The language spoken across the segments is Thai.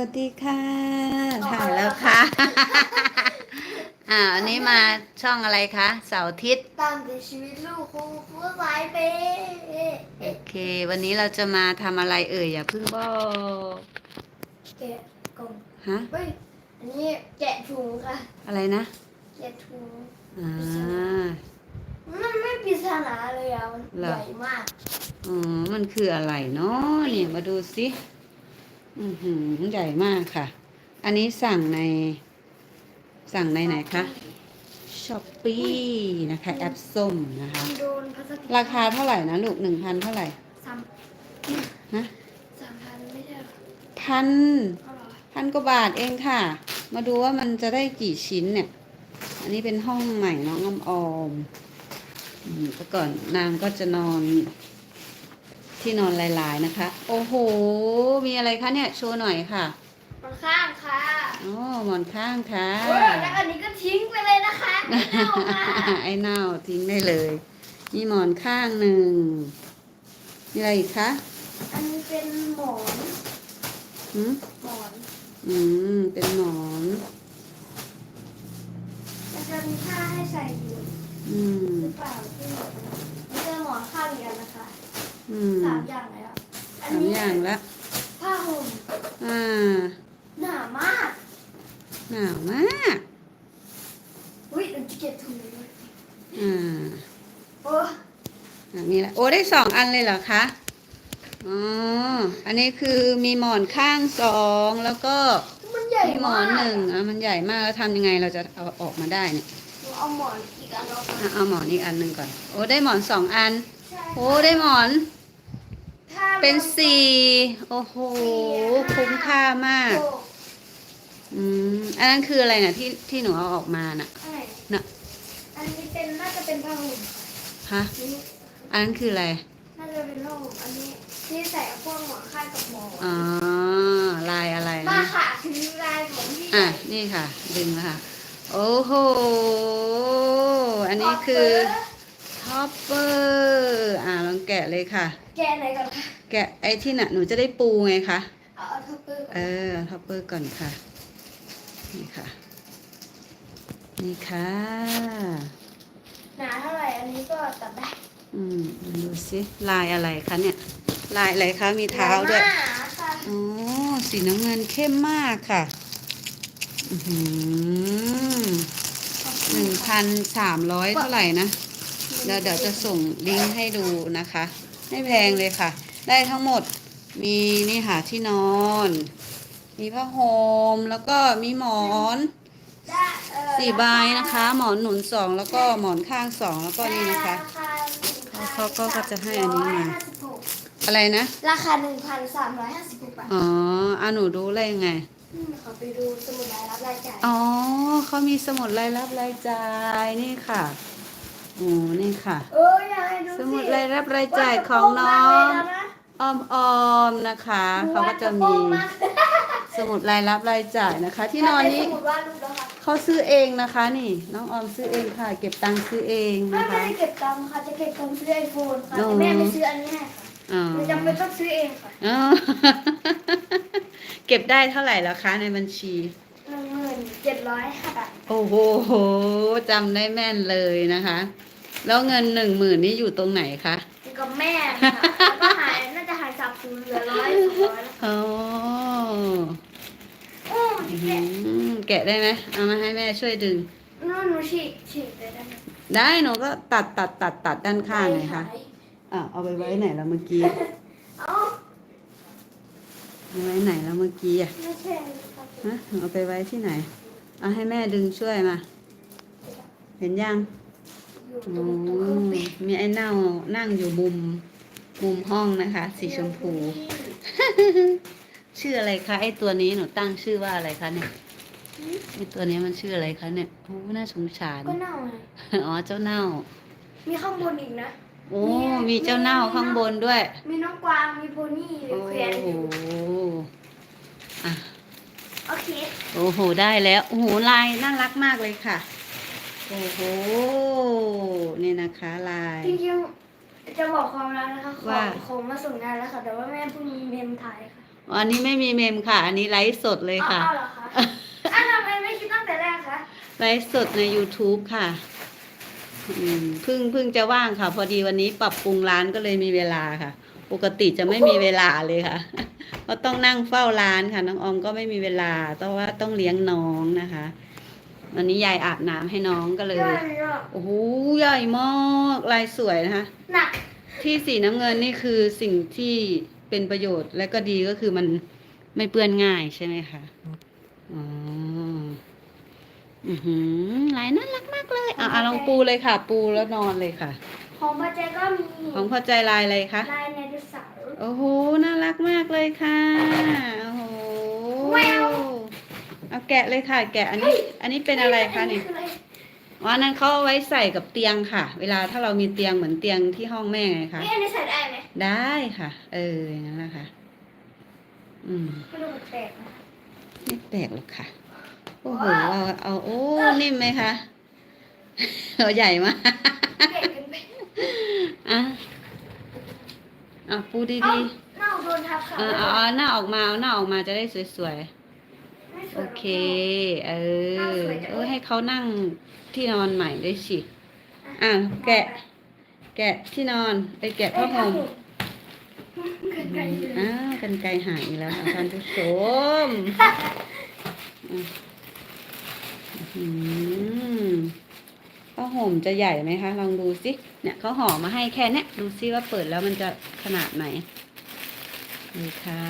วัสดีค่ะถ่ายแล้วค่ะ อ่าอันนี้มาช่องอะไรคะ เสาร์อาทิตย์ตามติดชีวิตลูกครูผู้สายเปย์โอเค วันนี้เราจะมาทำอะไรเอ่ยอย่าเพิ่งบอกแกะกล่องฮะ เฮ้ยอันนี้แกะถุงค่ะ อะไรนะ แกะถุง อ่า มันไม่ปริศนาเลยอะ มันเหรอใหญ่มาก อ๋อ มันคืออะไรเนาะเนี่ยมาดูสิ อือหือใหญ่มากค่ะ อันนี้สั่งในสั่งในไหนคะช้อปปี้นะคะ แอปส้มนะคะมันโดนพลาสติกราคาเท่าไหร่นะลูกหนึ่งพันเท่าไหร่สามฮะสามพันไม่ใช่เหรอพันเอาเหรอพันกว่าบาทเองค่ะ มาดูว่ามันจะได้กี่ชิ้นเนี่ย อันนี้เป็นห้องใหม่น้องอมออมอืมแต่ก่อนนางก็จะนอน ที่นอนลายๆนะคะ โอ้โห มีอะไรคะเนี่ยโชว์หน่อยค่ะมันข้างค่ะอ๋อหมอนข้างค่ะเฮ้ยแล้วอันนี้ก็ทิ้งไปเลยนะคะไม่เอาค่ะไอ้เน่าทิ้งได้เลย มีหมอนข้างหนึ่งมีอะไรอีกคะอันนี้เป็นหมอนหืมหมอนอืมเป็นหมอนมันจะมีผ้าให้ใส่อยู่อืมหรือเปล่าที่หมอนมันจะหมอนข้างเดียวนะคะ อืมสามอย่างแล้วอันสามนี้อย่างละผ้าห่มอ่าหนามากหนาวมากอุ้ยเราจะเก็บถุงเลยอ่าโอ้อะมีละโอ้ได้สองอันเลยเหรอคะอ๋ออันนี้คือมีหมอนข้างสองแล้วก็มันใหญ่มีหมอมานกหนึ่งอะมันใหญ่มากแล้วทำยังไงเราจะเอาออกมาได้เนี่ยหนูเอาหมอนอีกอันออกมาอะเอาหมอนอีกอันหนึ่งก่อน โอ้ได้หมอนสองอัน ใช่โอ้ได้หมอนถ้ามั เป็นสี่โอ้โห คุ้มค่ามากโอ้อืม อันนั้นคืออะไรน่ะที่ที่หนูเอาออกมาน่ะใช่น่ะ อันนี้เป็นน่าจะเป็นผ้าห่มฮะนี่อันนั้นคืออะไร น่าจะเป็นผ้าห่มอันนี้ที่ใส่พวกหมอนข้างกับหมอนอ๋อ ลายอะไรมานะค่ะถึงลายของพี่อะ นี่ค่ะ ดึงแล้วค่ะ โอ้โห อันนี้คือท็ อปเปอร์อ่าลองแกะเลยค่ะ แกะไหนก่อนคะแกะไอ้ที่น่ะหนูจะได้ปูไงคะเอาเอาท็อปเปอร์ก่อนเออท็อปเปอร์ก่อนค่ะ นี่ค่ะ นี่ค่ะหนาเท่าไหร่อันนี้ก็ตัดได้อืมดูสิลายอะไรคะเนี่ย ลายอะไรคะมีเท้าด้วยหนาค่ะอ๋อสีน้ำเงินเข้มมากค่ะอือหือหนึ่งพันสามร้อยเท่าไหร่นะ เดี๋ยวเดี๋ยวจะส่งลิงก์ให้ดูนะคะ ไม่แพงเลยค่ะ ได้ทั้งหมดมีนี่ค่ะที่นอน มีผ้าห่มแล้วก็มีหมอนได้เอ่อสี่ใบนะคะ หมอนหนุนสองแล้วก็หมอนข้างสองแล้วก็นี่นะคะราคาเขาก็ก็จะให้อันนี้มา1,356อะไรนะ ราคาหนึ่งพันสามร้อยห้าสิบหกบาทอ๋ออะหนูรู้อะไรยังไงอืมขอไปดูสมุดรายรับรายจ่ายอ๋อเขามีสมุดรายรับรายจ่ายนี่ค่ะ โอ้นี่ค่ะ เอออยากให้ดูสมุดรายรับรายจ่ายของน้องอ้อมออมๆนะคะ เขาก็จะมีสมุดรายรับรายจ่ายนะคะ ที่นอนนี้สมุดวาดรูปนะคะเขาซื้อเองนะคะนี่ น้องออมซื้อเองค่ะ เก็บตังค์ซื้อเองไม่นะไม่คะ ได้เก็บตังค์ค่ะ จะเก็บตังค์ซื้อไอโฟนค่ะอ๋อแต่แม่ไม่ซื้ออันนี้ให้ค่ะอ๋อมันจำเป็นต้องซื้อเองค่ะ อ๋อ เก็บได้เท่าไหร่แล้วคะในบัญชีหนึ่งหมื่น เจ็ดร้อยค่ะโอ้โหจำได้แม่นเลยนะคะ แล้วเงินหนึ่งหมื่นนี่อยู่ตรงไหนคะอยู่กับแม่ค่ะแล้วก็หายน่าจะหายสับสูญเหลือร้อยสองร้อยแล้วอ๋อโอ้อืแกะมแกะได้ไหมเอามาให้แม่ช่วยดึงนู่นหนูฉีกฉีกเลยได้ไหมได้หนูก็ตัดตัดตัดตัดด้านข้างไงคะม่หายอะเอาไปไว้ไหนแล้วเมื่อกี้เอ้าเอาไว้ไหนแล้วเมื่อกี้อะไม่ใช่ครับฮะหนูเอาไปไว้ที่ไหน เอาให้แม่ดึงช่วยมา เห็นยังอยู่ตอ๋รงตู้อมีไอ้เน่านั่งอยู่มุม มุมห้องนะคะ สีชมพู ชื่ออะไรคะไอ้ตัวนี้หนูตั้งชื่อว่าอะไรคะเนี่ยไอ้ตัวนี้มันชื่ออะไรคะเนี่ยโอ้น่าสงสารก็เน่าไงอ๋อเจ้าเน่า มีข้างบนอีกนะโอ้ มีเจ้าเน่าข้างบนด้วย มีน้องกวาง มีโพนี่โอ้แขวนอยู่โหอะ โอเค โอ้โห ได้แล้ว โอ้โห ลายน่ารักมากเลยค่ะ โอ้โห นี่นะคะลาย จริงๆจะบอกความรักนะคะขอว่า งของมาส่งงานแล้วค่ะ แต่ว่าแม่เพิ่งมีเมมถ่ายค่ะอันนี้ไม่มีเมมค่ะ อันนี้ไลฟ์สดเลยค่ะ อ้าวเหรอคะอ้าวทำไมไม่คิดตั้งแต่แรกคะ ไลฟ์สดใน YouTube ค่ะอืมเพิ่งเพิ่งจะว่างค่ะ พอดีวันนี้ปรับปรุงร้านก็เลยมีเวลาค่ะ ปกติจะไม่มีเวลาเลยค่ะ เพราะต้องนั่งเฝ้าร้านค่ะ น้องออมก็ไม่มีเวลาแต่ว่าต้องเลี้ยงน้องนะคะวันนี้ยายอาบน้ำให้น้องก็เลยยอดยอดโอ้โหใหญ่มากลายสวยนะคะหนักที่สีน้ำเงินนี่คือสิ่งที่เป็นประโยชน์และก็ดีก็คือมันไม่เปื้อนง่ายใช่ไหมคะอ๋ออือหือลายน่ารักมากเลยอะอะลองปูเลยค่ะ ปูแล้วนอนเลยค่ะ ของพอใจก็มี ของพอใจลายอะไรคะลายไดโนเสาร์ โอ้โห น่ารักมากเลยค่ะ โอ้โหแววเอาแกะเลยค่ะ แกะ อันนี้ อันนี้เป็นอะไรคะเนี่ยออะไรอ๋ออันนั้นเขาเอาไว้ใส่กับเตียงค่ะ เวลาถ้าเรามีเตียงเหมือนเตียงที่ห้องแม่ไงคะนี่อันนี้ใส่ได้ไหมได้ค่ะ เออ อย่างนั้นแหละค่ะ อืมไม่ดูแปลกๆนะไม่แปลกหรอกค่ะ โอ้โห เอา เอา โอ้ นิ่มไหมคะ เอาใหญ่มากเก่งกันไปอะ อะปูเอ้าดีหน้าโดนทับขาๆเออเอาเอาหน้าออกมาเอาหน้าออกมาจะได้สวยไม่สๆ โอวยหรกเค เออ เออให้เขานั่งที่นอนใหม่ได้วยสิอะแกะ แกะที่นอนไปแกะผ้าห่ม กันไกลเลยอ้าวกันไกลหายอีกแล้วค่ะท่านผู้ชมอ่ะอื้อหือผ้าห่มจะใหญ่ไหมคะ ลองดูสิเนี่ยเขาห่อมาให้แค่เนี้ยดูซิว่าเปิดแล้วมันจะขนาดไหนดูค่ะ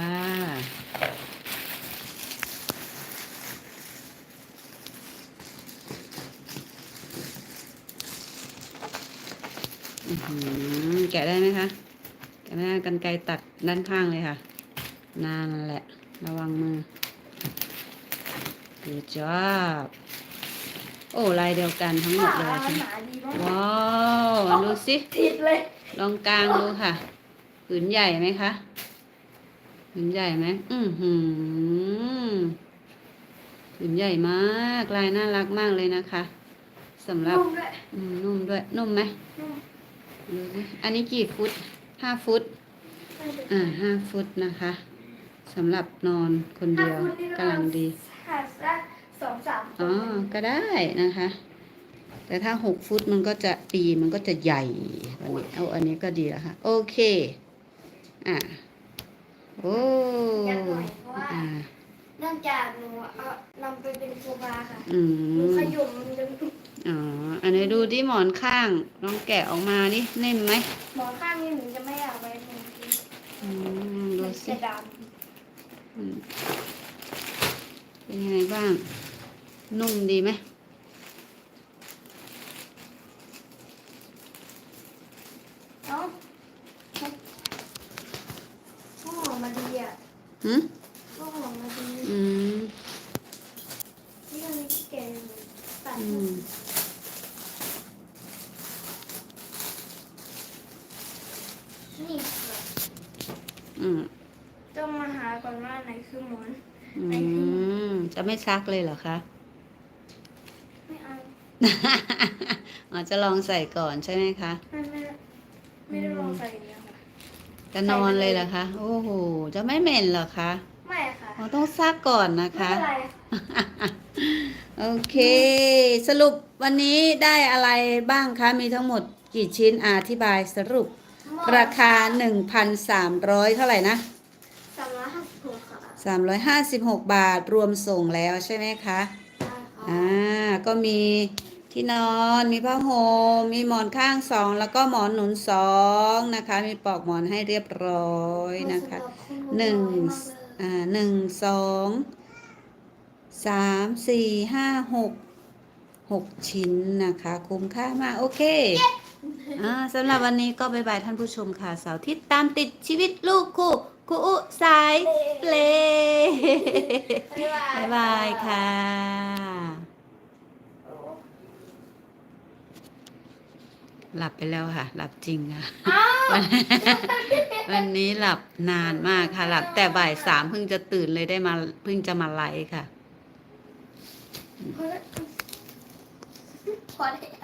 แกะได้ไหมคะแกะไม่ได้กันไกรตัดด้านข้างเลยค่ะนั่นแหละ ระวังมือดีจ้า โอ้ลายเดียวกันทั้งหมดเลยหใช่ไหมนาดีมากว้าวดูสิติดเลยลองกลางดูค่ะผืนใหญ่ไหมคะผืนใหญ่ไหมอือหือผืนใหญ่มากลายน่ารักมากเลยนะคะสำหรับนุ่มด้วยอืมนุ่มด้วยนุ่มไหมนุ่มดูสิอันนี้กี่ฟุตห้าฟุตไม่เป็นอ่าห้าฟุตนะคะสำหรับนอนคนเดียวถ้าคุณนี่กำลังดีหา สักสองสามคนอ๋อ ก็ได้นะคะ แต่ถ้าหกฟุตมันก็จะปีมันก็จะใหญ่กว่านี้เอาอันนี้ก็ดีแล้วค่ะ โอเค อะ โอ้ยัดหน่อยเพราะว่าอ่า เนื่องจากหนูเอานำไปเป็นโซฟาค่ะอืหนูมขยุ่มมันจะอ๋อ อันนี้ดูที่หมอนข้าง ลองแกะออกมานี่นิ่มไหมหมอนข้างนี้หนูจะไม่อยากไว้ตรงนี้อืมดูมันสิจะดอืมเป็นยังไงบ้าง นุ่มดีไหมำเอ้าห้องหอมมาดีอะหืมห้องหอมมาดีอืมนี่มันมีที่แกงตัดอืมนี่ค่ะอืมต้องมาหาก่อนว่าไหนคือหมอน อืมจะไม่ซักเลยเหรอคะไม่เอาอ๋อจะลองใส่ก่อนใช่ไหมคะ ไม่ไม่ไม่ได้ลองใส่เลยค่ะ จะนอนเลยเหรอคะ โอ้โห จะไม่เหม็นเหรอคะ ไม่ค่ะอ๋อต้องซักก่อนนะไม่คะเป็นไรโอเค สรุปวันนี้ได้อะไรบ้างคะ มีทั้งหมดกี่ชิ้นอธิบายสรุป ราคา 1,300 เท่าไหร่นะ สามร้อยห้าสิบหกค่ะ356 บาทรวมส่งแล้วใช่ไหมคะ ได้ค่ะ อ่า ก็มี ที่นอนมีผ้าห่มมีหมอนข้างสองแล้วก็หมอนหนุนสองนะคะ มีปลอกหมอนให้เรียบร้อยนะคะหนึ่งอ่าหนึ่งสองสามสี่ห้าหกหกชิ้นนะคะ คุ้มค่ามากโอเคอ่าสำหรับวันนี้ก็บายบายท่านผู้ชมค่ะเสาร์อาทิตย์ตามติดชีวิตลูกคู่ครูอุสายเปลบ๊ายบายบายบายค่ะ หลับไปแล้วค่ะ หลับจริงค่ะอ้าววันนี้หลับนานมากค่ะ หลับแต่บ่ายสามเพิ่งจะตื่นเลยได้มาเพิ่งจะมาไลฟ์ค่ะพอแล้วพอแล้ว